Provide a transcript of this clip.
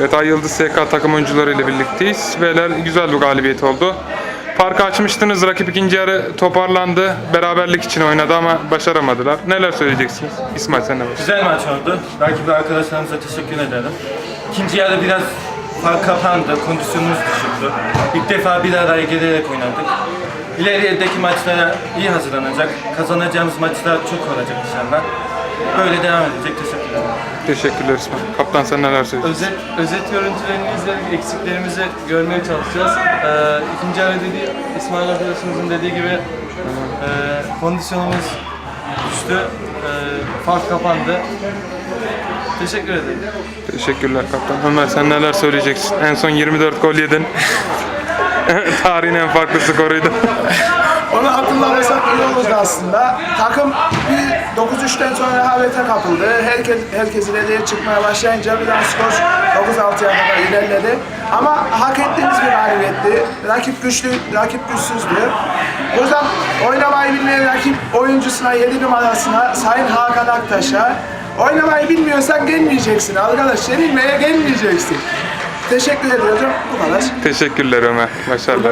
Evet Ay Yıldız SK takım oyuncuları ile birlikteyiz. Beyler güzel bir galibiyet oldu. Farkı açmıştınız. Rakip ikinci yarı toparlandı. Beraberlik için oynadı ama başaramadılar. Neler söyleyeceksiniz? İsmail sen de başla. Güzel maç oldu. Rakip arkadaşlarımıza teşekkür ederim. İkinci yarı biraz fark kapandı, kondisyonumuz düşüktü. İlk defa bir araya gelerek oynadık. İlerideki maçlara iyi hazırlanacak. Kazanacağımız maçlar çok olacak inşallah. Böyle devam edecek. Teşekkür ederim. Teşekkürler İsmail. Kaptan sen neler söyleyeceksin? Özet, özet görüntülerini izleyerek eksiklerimizi görmeye çalışacağız. Ee, ikinci ara dediği, İsmail arkadaşımızın dediği gibi e, kondisyonumuz düştü. E, fark kapandı. Teşekkür ederim. Teşekkürler kaptan. Ömer sen neler söyleyeceksin? En son 24 gol yedin. Tarihin en farklı skoruydu. Onu iyi olurdu aslında. Takım bir 9-3'ten sonra rehavete kapıldı. Herkes, herkes ileriye çıkmaya başlayınca bir an skor 9-6'ya kadar ilerledi. Ama hak ettiğimiz bir galibiyetti. Rakip güçlü, rakip güçsüzdü. Buradan oynamayı bilmeyen rakip oyuncusuna, 7 numarasına, Sayın Hakan Aktaş'a oynamayı bilmiyorsan gelmeyeceksin arkadaş. Yenilmeye gelmeyeceksin. Teşekkür ediyorum. Bu kadar. Teşekkürler Ömer. Başarılar.